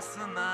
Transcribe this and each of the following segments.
Asana.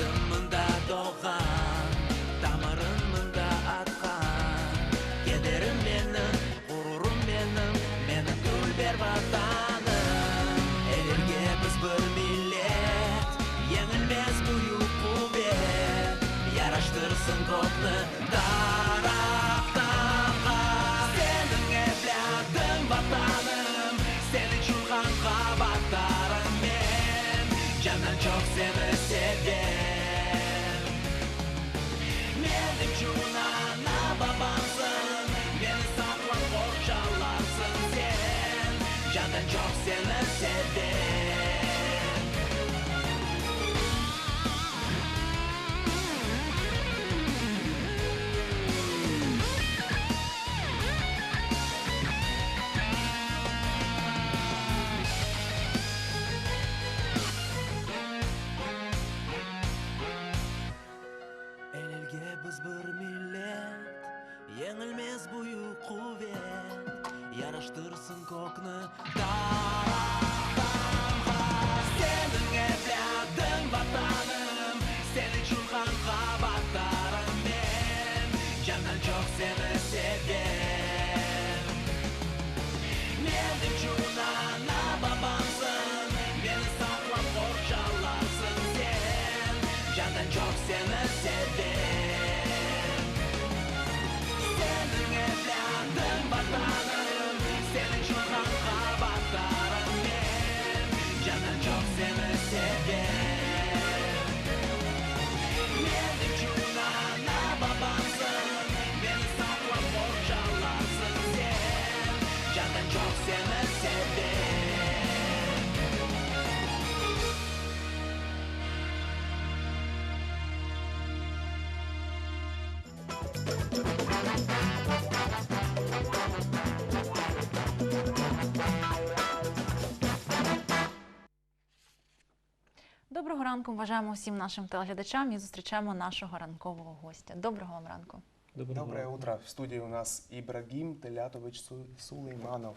атымын да доған тамырын мында атқан кедерім менің ғұрурым менің менің гүлбер ватаным елге біз бір миллет еңілмес бұйық құвет яраштырсын көпті дарақтарға сенің әпләтің ватаным сенің чулған қабаттарың мен жаннан жоқ сені jobs in the sea. Fox in the Dead. Доброго ранку, вважаємо всім нашим телеглядачам і зустрічаємо нашого ранкового гостя. Доброго вам ранку. Доброе утро. В студии у нас Ібрагім Телятович Сулейманов.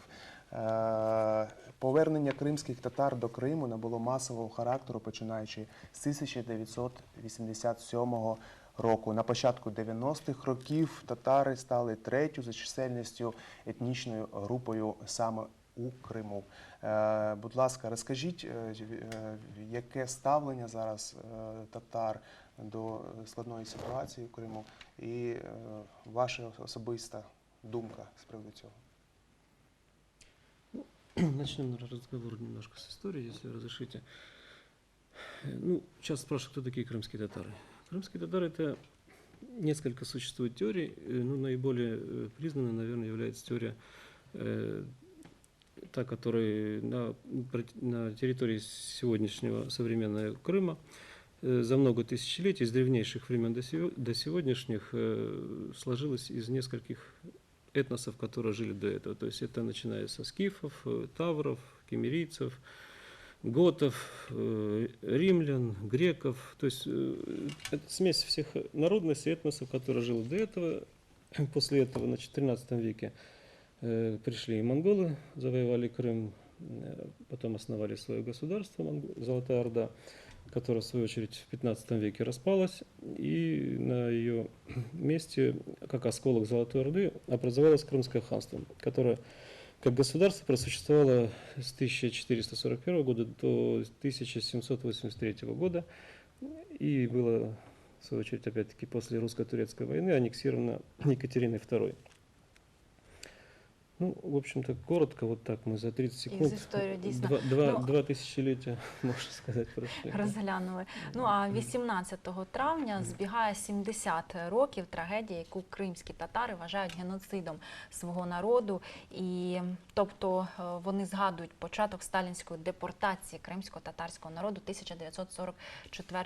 Е, Повернення кримських татар до Криму набуло масового характеру, починаючи з 1987 року. На початку 90-х років татари стали третю за чисельністю етнічною групою саме у Криму. Е, Будь ласка, розкажіть, е, е, яке ставлення зараз е, татар до складної ситуації в Криму і е, ваша особиста думка з приводу цього? Начнем наш разговор немножко с истории, если разрешите. Э, Ну, сейчас спрашивают, кто такие крымские татары. Крымские татары это несколько существует теорий, э, ну, наиболее э, признанной, наверное, является теория э, та, которая на, на территории сегодняшнего современного Крыма э, за много тысячелетий, с древнейших времен до, сего- до сегодняшних, э, сложилась из нескольких этносов, которые жили до этого. То есть это начиная со скифов, э, тавров, кемерийцев, готов, э, римлян, греков. То есть э, это смесь всех народностей, этносов, которые жили до этого. После этого, значит, в 13 веке пришли и монголы, завоевали Крым, э, потом основали свое государство, Золотая Орда. которая, в свою очередь, в 15 веке распалась, и на ее месте, как осколок Золотой Орды, образовалось Крымское ханство, которое как государство просуществовало с 1441 года до 1783 года и было, в свою очередь, опять-таки, после русско-турецкой войны аннексировано Екатериной II. Ну, в общем-то, коротко, вот так мы за 30 секунд. історії дійсно. Два, два, Ну, два тысячелетия, можно сказать, прошли. Розглянули. Ну а 18 травня збігає 70 років трагедії, яку кримські татари вважають геноцидом свого народу. І тобто е, вони згадують початок сталінської депортації кримсько-татарського народу 1944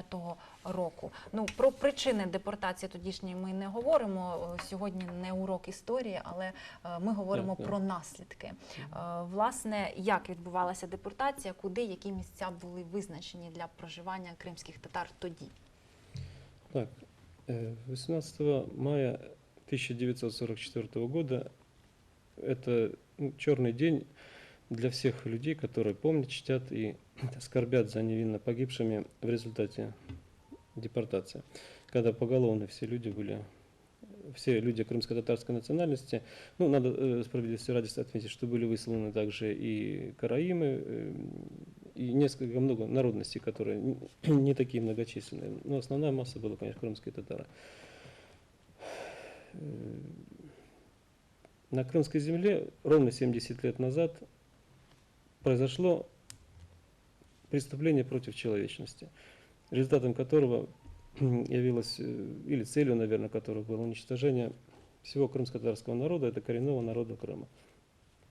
року. Ну про причини депортації тодішньої ми не говоримо. Е, Сьогодні не урок історії, але е, ми говоримо про наслідки. Е, Власне, як відбувалася депортація, куди які місця були визначені для проживання кримських татар тоді? Так, э, 18 мая 1944 года это ну, черный день для всех людей, которые помнят, чтят и скорбят за невинно погибшими в результате депортации. Когда поголовно все люди были, все люди крымско-татарской национальности, ну, надо э, справедливости ради отметить, что были высланы также и караимы, э, и несколько много народностей, которые не такие многочисленные. Но основная масса была, конечно, крымские татары. Э, На крымской земле ровно 70 лет назад произошло преступление против человечности, результатом которого явилось, э, или целью, наверное, которого было уничтожение всего крымско-татарского народа, это коренного народа Крыма,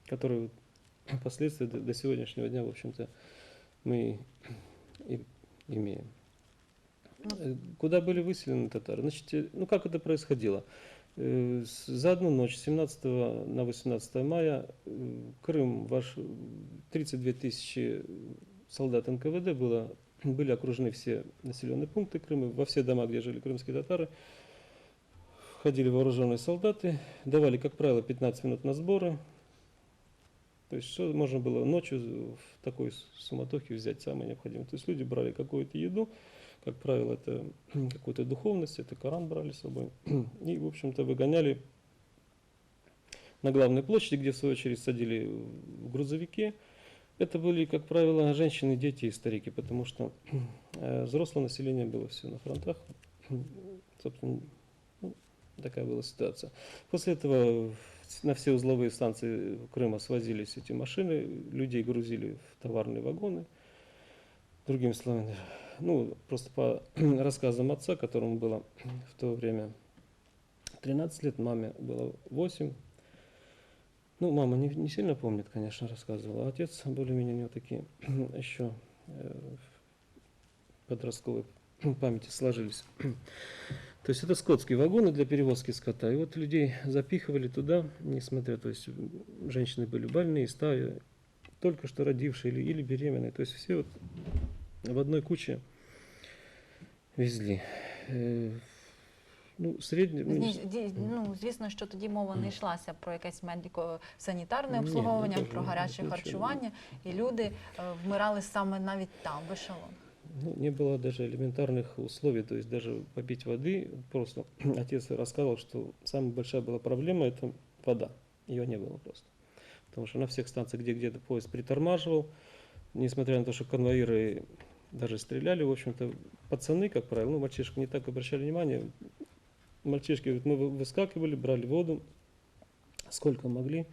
который впоследствии до, до сегодняшнего дня, в общем-то, мы и имеем. Ну. Э, Куда были выселены татары? Значит, э, ну как это происходило? За одну ночь, с 17 на 18 мая, Крым, ваш, э, 32 тысячи солдат НКВД было, были окружены все населенные пункты Крыма, во все дома, где жили крымские татары, входили вооруженные солдаты, давали, как правило, 15 минут на сборы. То есть все можно было ночью в такой суматохе взять самое необходимое. То есть люди брали какую-то еду, как правило, это какую-то духовность, это Коран брали с собой. И, в общем-то, выгоняли на главной площади, где, в свою очередь, садили в грузовики. Это были, как правило, женщины, дети и старики, потому что э, взрослое население было все на фронтах. Собственно, ну, такая была ситуация. После этого на все узловые станции Крыма свозились эти машины, людей грузили в товарные вагоны. Другими словами, ну, просто по рассказам отца, которому было в то время 13 лет, маме было 8. Ну, мама не, не сильно помнит, конечно, рассказывала. А отец более-менее у него такие еще э, подростковой памяти сложились. То есть это скотские вагоны для перевозки скота. И вот людей запихивали туда, несмотря, то есть женщины были больные, стаи, только что родившие или, или беременные. То есть все вот в одной куче везли. Э, Ну, средний... ну, не Зні- ді- Ну, звісно, що тоді мова не йшлася про якесь медико-санітарне Ні, обслуговування, ну, про теж, гаряче ну, харчування, і люди е, вмирали саме навіть там, в ешелон. Ну, не было даже элементарных условий, то есть даже попить воды. Просто отец рассказывал, что самая большая была проблема – это вода. Ее не было просто. Потому что на всех станциях, где где-то поезд притормаживал, несмотря на то, что конвоиры даже стреляли, в общем-то, пацаны, как правило, ну, мальчишки не так обращали внимание. Мальчишки, говорят, мы вы- выскакивали, брали воду, сколько могли,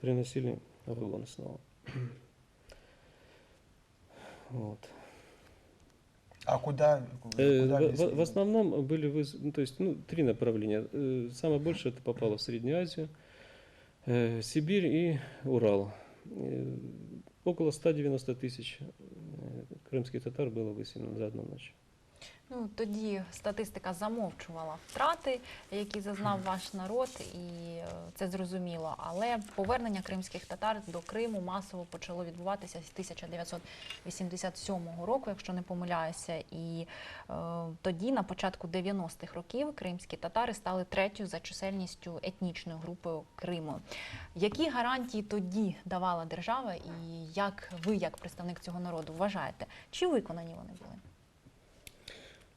приносили в вагоны снова. Вот. А куда, Э, куда в- везли? в, в основном были выз- ну, то есть, ну, три направления. Э, Самое большее это попало в Среднюю Азию, э, Сибирь и Урал. Э, Около 190 тысяч э, крымских татар было выселено за одну ночь. Ну тоді статистика замовчувала втрати, які зазнав ваш народ, і е, це зрозуміло. Але повернення кримських татар до Криму масово почало відбуватися з 1987 року, якщо не помиляюся. І е, тоді, на початку 90-х років, кримські татари стали третьою за чисельністю етнічною групою Криму. Які гарантії тоді давала держава, і як ви, як представник цього народу, вважаєте, чи виконані вони були?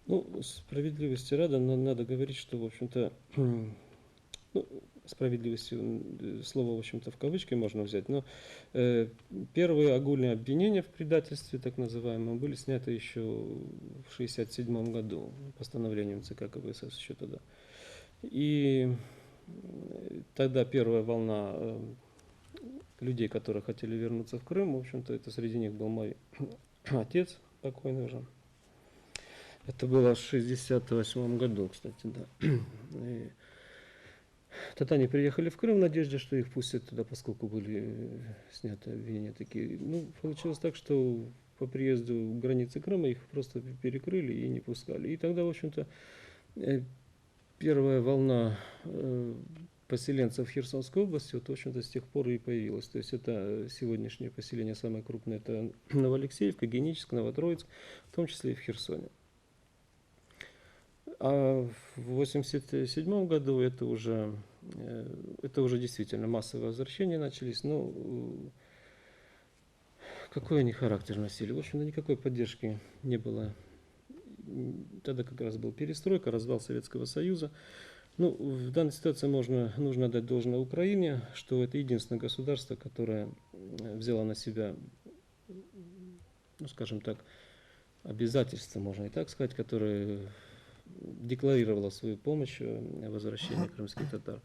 Ну, справедливости рада, но надо говорить, что, в общем-то, ну, справедливостью м, э, слово, в общем-то, в кавычки можно взять, но э, первые огульные обвинения в предательстве, так называемые, были сняты еще в 1967 году постановлением ЦК КПСС еще тогда. И м, тогда первая волна э, людей, которые хотели вернуться в Крым, в общем-то, это среди них был мой отец, покойный уже. Это было в 68 году, кстати, да. И Тогда они приехали в Крым в надежде, что их пустят туда, поскольку были э, сняты обвинения такие. Ну, получилось так, что по приезду к границе Крыма их просто перекрыли и не пускали. И тогда, в общем-то, э, первая волна э, поселенцев в Херсонской области, вот, в общем-то, с тех пор и появилась. То есть это сегодняшнее поселение самое крупное, это Новоалексеевка, Геническ, Новотроицк, в том числе и в Херсоне. А в 1987 году это уже, э, это уже действительно массовые возвращения начались. Но э, какой они характер носили? В общем-то, никакой поддержки не было. Тогда как раз был перестройка, развал Советского Союза. Ну, в данной ситуации можно, нужно дать должное Украине, что это единственное государство, которое э, взяло на себя, ну, скажем так, обязательства, можно и так сказать, которое декларировала свою помощь э, в возвращении крымских татар.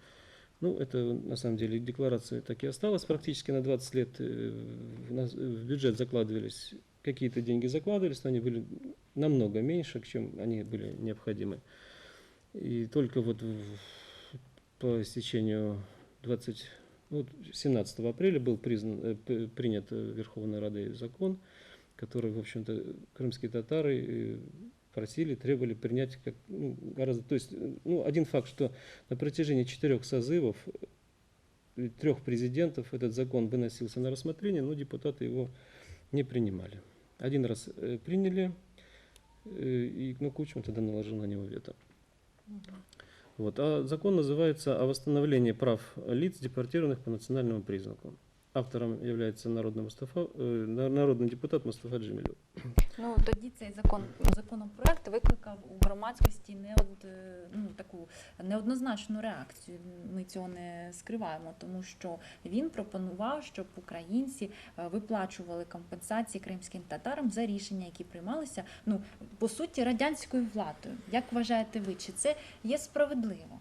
Ну, это на самом деле декларация так и осталась практически на 20 лет. э, В, бюджет закладывались, какие-то деньги закладывались, но они были намного меньше, чем они были необходимы. И только вот по истечению 20, ну, 17 апреля был признан, э, принят Верховной Радой закон, который, в общем-то, крымские татары просили, требовали принять как, ну, гораздо... То есть, ну, один факт, что на протяжении четырех созывов, э, трех президентов этот закон выносился на рассмотрение, но депутаты его не принимали. Один раз э, приняли, э, и ну, Кучма тогда наложил на него вето. Вот. А закон называется «О восстановлении прав лиц, депортированных по национальному признаку». Автором является народный, Мустафа, э, на- народний депутат Мустафа Джемілєв. Ну тоді цей закон законопроект викликав у громадськості не од, е, ну, таку неоднозначну реакцію. Ми цього не скриваємо, тому що він пропонував, щоб українці е, виплачували компенсації кримським татарам за рішення, які приймалися ну по суті радянською владою. Як вважаєте ви, чи це є справедливо?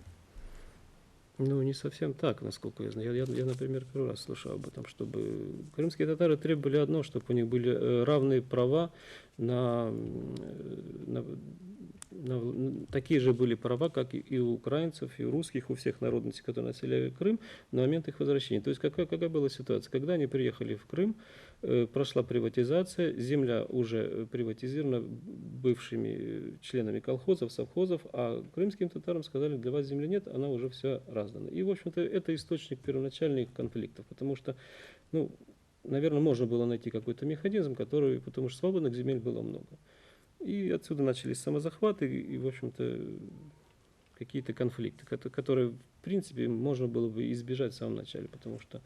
Ну, не совсем так, насколько я знаю. Я, я, я, например, первый раз слышал об этом, чтобы крымские татары требовали одно, чтобы у них были э, равные права на, э, на, на- такие же были права, как и, у украинцев, и у русских, у всех народностей, которые населяли Крым, на момент их возвращения. То есть какая, какая была ситуация? Когда они приехали в Крым, прошла приватизация, земля уже э, приватизирована бывшими э, членами колхозов, совхозов, а крымским татарам сказали, для вас земли нет, она уже все раздана. И, в общем-то, это источник первоначальных конфликтов, потому что, ну, наверное, можно было найти какой-то механизм, который, потому что свободных земель было много. И отсюда начались самозахваты и, и, в общем-то, какие-то конфликты, кото- которые, в принципе, можно было бы избежать в самом начале, потому что,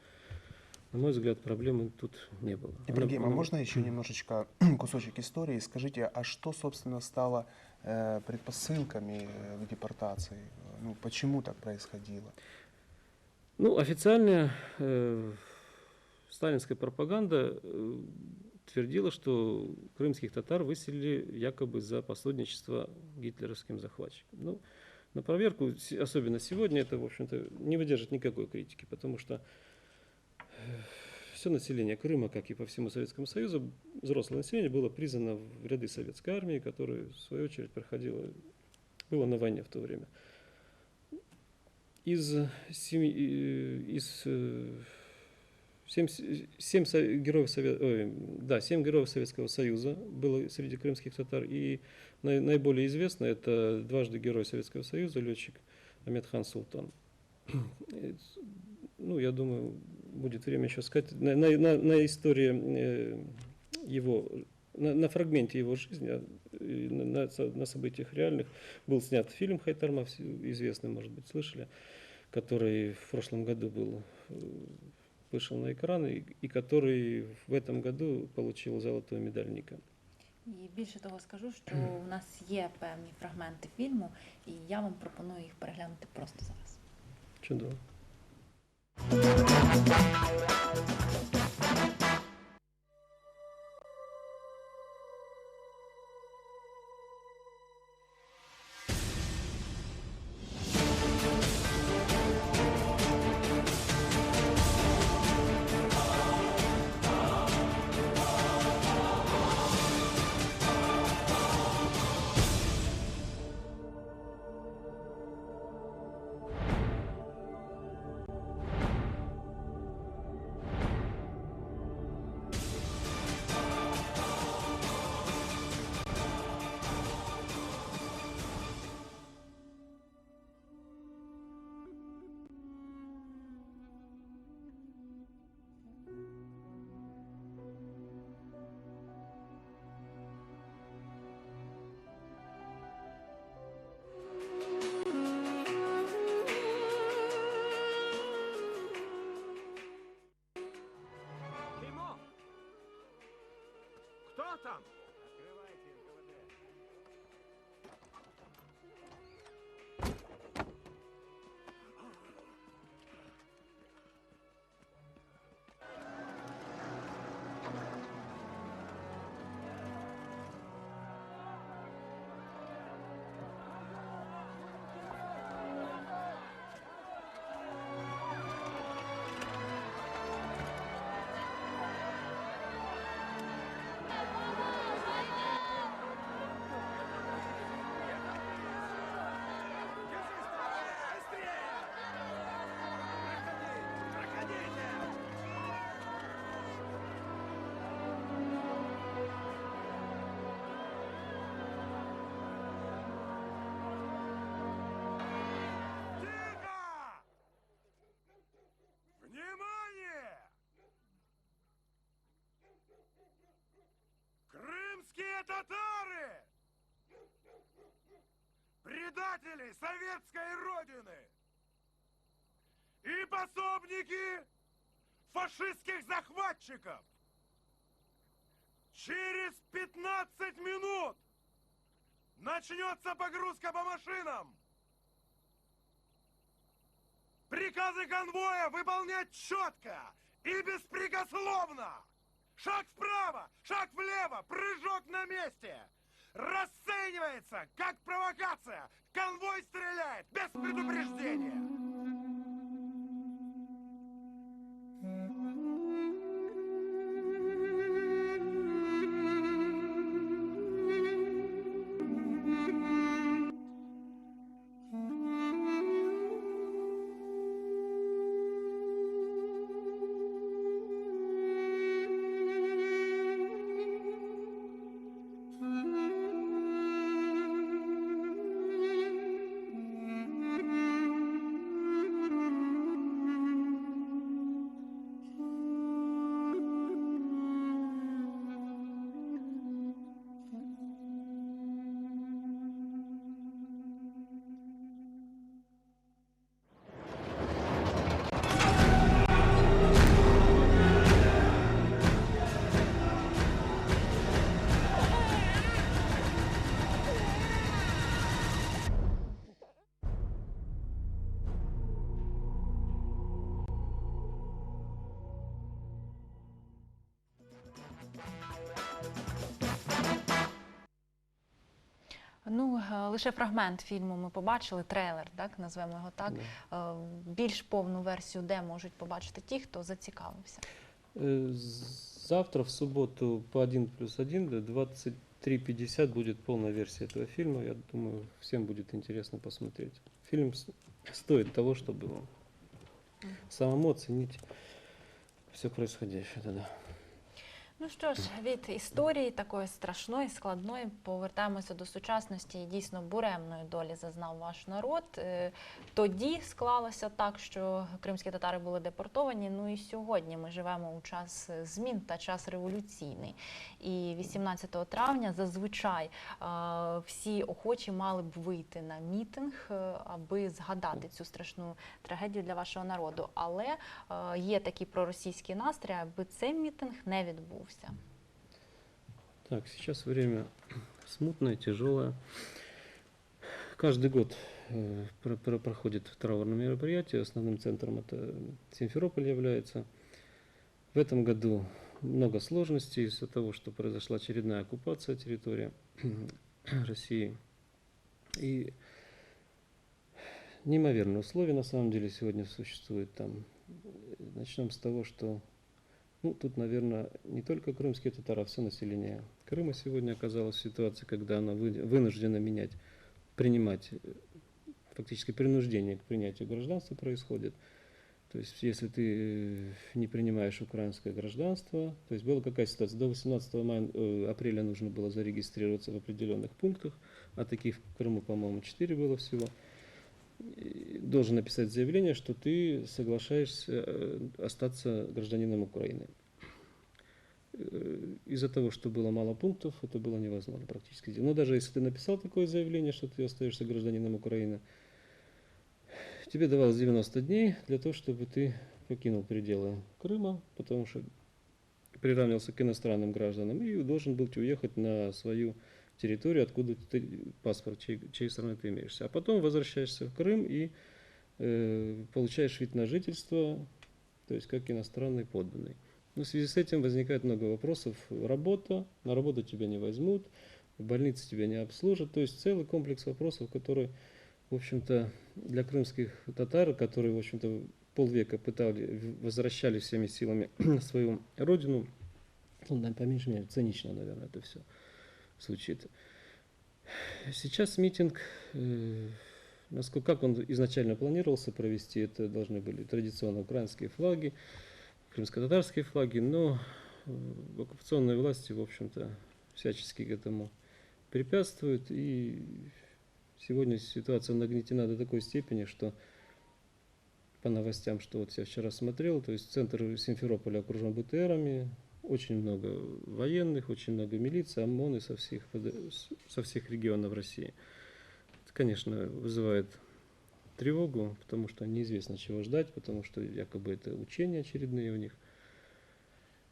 на мой взгляд, проблемы тут не было. А Она- можно еще немножечко кусочек истории? Скажите, а что, собственно, стало э, предпосылками э, к депортации? Ну, почему так происходило? Ну, официальная э, сталинская пропаганда э, твердила, что крымских татар выселили якобы за пособничество гитлеровским захватчикам. Ну, на проверку, особенно сегодня, это, в общем-то, не выдержит никакой критики, потому что все население Крыма, как и по всему Советскому Союзу, взрослое население было признано в ряды советской армии, которая, в свою очередь, проходила, было на войне в то время. Из семи, э, из э, семь, семь героев Сове- ой, да, семь героев Советского Союза было среди крымских татар. И наиболее известно это дважды герой Советского Союза, летчик Амедхан Султан. Э, Ну, я думаю, будет время еще сказать на, на, на- на истории э, его, на, на фрагменте его жизни, а, и на, на со- на событиях реальных был снят фильм Хайтарма, все- известный, может быть, слышали, который в прошлом году был э, вышел на экран и, и который в этом году получил золотую медаль Ника. І більше того скажу, що у нас є певні фрагменти фільму, і я вам пропоную їх переглянути просто зараз. Чудово. Татары! Предатели советской родины! И пособники фашистских захватчиков! Через 15 минут начнется погрузка по машинам! Приказы конвоя выполнять четко и беспрекословно! Шаг вправо, шаг влево, прыжок на месте! Расценивается как провокация! Конвой стреляет без предупреждения! лише фрагмент фільму ми побачили, трейлер, так назвемо його так. Да. Е, Більш повну версію, де можуть побачити ті, хто зацікавився. Э, з- Завтра, в субботу, по 1 плюс 1 до 23.50 будет полная версия этого фильма. Я думаю, всем будет интересно посмотреть. Фильм с- стоит того, чтобы самому оценить все происходящее тогда. Ну що ж, від історії такої страшної, складної повертаємося до сучасності і дійсно буремної долі зазнав ваш народ. Е, Тоді склалося так, що кримські татари були депортовані. Ну і сьогодні ми живемо у час змін та час революційний. І 18 травня зазвичай всі охочі мали б вийти на мітинг, е, аби згадати цю страшну трагедію для вашого народу. Але е, є такі проросійські настрої, аби цей мітинг не відбувся. Так, сейчас время смутное, тяжелое. Каждый год э, про- про- проходит траурное мероприятие. Основным центром это Симферополь является. В этом году много сложностей из-за того, что произошла очередная оккупация территории России. И неимоверные условия на самом деле сегодня существуют там. Начнем с того, что ну, тут, наверное, не только крымские татары, а все население Крыма сегодня оказалось в ситуации, когда оно вы- вынуждено менять, принимать, фактически принуждение к принятию гражданства происходит. То есть, если ты э, не принимаешь украинское гражданство, то есть была какая ситуация? До 18 мая, э, апреля нужно было зарегистрироваться в определенных пунктах, а таких в Крыму, по-моему, 4 было всего. Должен написать заявление, что ты соглашаешься э, остаться гражданином Украины. Э, Из-за того, что было мало пунктов, это было невозможно практически. Но даже если ты написал такое заявление, что ты остаешься гражданином Украины, тебе давалось 90 дней для того, чтобы ты покинул пределы Крыма, потому что приравнивался к иностранным гражданам и должен был уехать на свою территорию, откуда ты паспорт, чьей, чьей страны ты имеешься. А потом возвращаешься в Крым и э, получаешь вид на жительство, то есть как иностранный подданный. Но в связи с этим возникает много вопросов. Работа, на работу тебя не возьмут, в больнице тебя не обслужат. То есть целый комплекс вопросов, которые, в общем-то, для крымских татар, которые, в общем-то, полвека пытали, возвращали всеми силами свою родину, ну, да, по меньшей мере, цинично, наверное, это все звучит. Сейчас митинг, э, насколько как он изначально планировался провести, это должны были традиционно украинские флаги, крымско-татарские флаги, но э, оккупационные власти, в общем-то, всячески к этому препятствуют. И сегодня ситуация нагнетена до такой степени, что по новостям, что вот я вчера смотрел, то есть центр Симферополя окружен БТРами, очень много военных, очень много милиции, ОМОНы со всех, со всех регионов России. Это, конечно, вызывает тревогу, потому что неизвестно чего ждать, потому что якобы это учения очередные у них.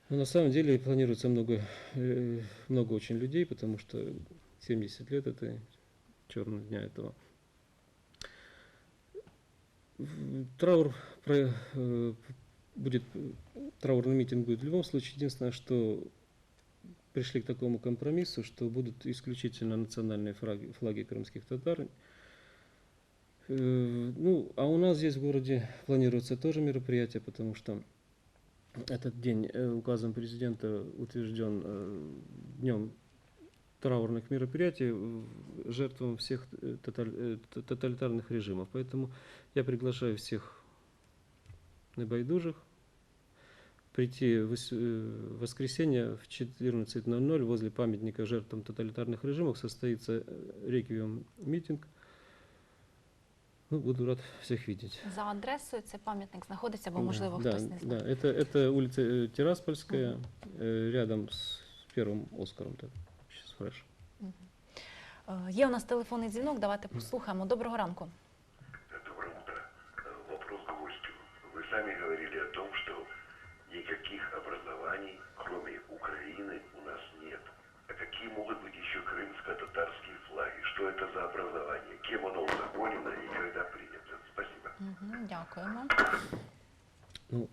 Но на самом деле планируется много, э, много очень людей, потому что 70 лет это черного дня этого. Траур э, будет, э, траурный митинг будет в любом случае. Единственное, что пришли к такому компромиссу, что будут исключительно национальные флаги, флаги крымских татар. Э, Ну, а у нас здесь в городе планируется тоже мероприятие, потому что этот день э, указом президента утвержден днем траурных мероприятий жертвам всех тоталитарных режимов. Поэтому я приглашаю всех набайдужих прийти в вос- э, в воскресенье в 14.00 возле памятника жертвам тоталитарных режимов состоится э, реквием митинг. Ну, буду рад всех видеть. За адресою цей пам'ятник знаходиться, бо Да, можливо да, хтось не знає. Да, это, это улица э, Тираспольская, э, рядом с первым Оскаром, так, сейчас фреш. Е, Є у нас телефонний дзвінок, давайте послухаємо. Доброго ранку. Какие могут быть еще крымско-татарские флаги? Что это за образование? Кем оно узаконено и когда принято? Спасибо. Мгм, Дякуємо. Ну,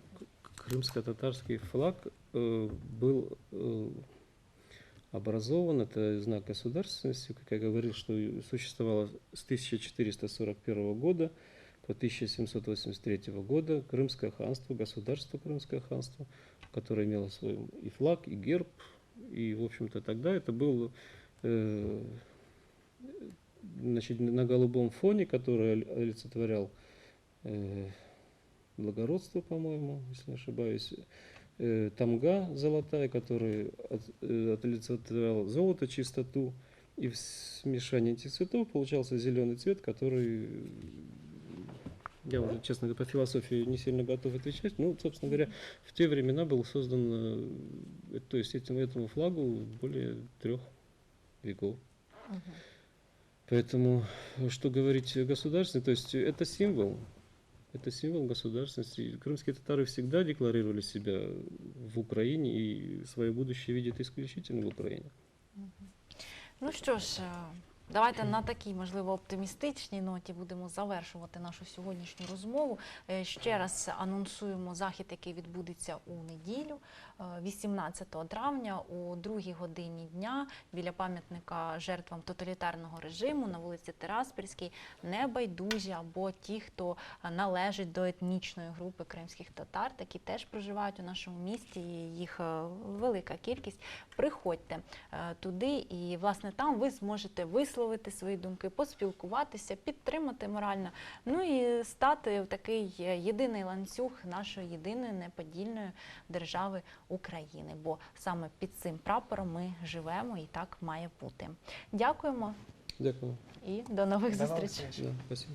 крымско-татарский флаг э, был э, образован, это знак государственности, как я говорил, что существовало с 1441 года по 1783 года Крымское ханство, государство Крымское ханство, которое имело свой и флаг, и герб, и, в общем-то, тогда это был э, значит, на голубом фоне, который ол- олицетворял э, благородство, по-моему, если не ошибаюсь, э, тамга золотая, который от, э, олицетворял золото, чистоту, и в смешании этих цветов получался зеленый цвет, который, я уже, честно говоря, по философии не сильно готов отвечать, ну, собственно говоря, в те времена был создан, э, то есть этим, этому флагу более трех веков. Поэтому, э, что говорить о государственности, то есть это символ, это символ государственности. Крымские татары всегда декларировали себя в Украине и свое будущее видят исключительно в Украине. Ну що ж, е, давайте на такій, можливо, оптимістичній ноті будемо завершувати нашу сьогоднішню розмову. Е, Ще раз анонсуємо захід, який відбудеться у неділю, е, 18 травня, о 2 годині дня біля пам'ятника жертвам тоталітарного режиму на вулиці Тераспільській. Небайдужі або ті, хто е, належить до етнічної групи кримських татар, які теж проживають у нашому місті. Їх е, велика кількість. Приходьте е, туди, і власне там ви зможете висловити свої думки, поспілкуватися, підтримати морально, ну і стати в такий е, єдиний ланцюг нашої єдиної неподільної держави України. Бо саме під цим прапором ми живемо і так має бути. Дякуємо Дякую. і до нових До нових зустрічей. зустрічей. Да, спасибо.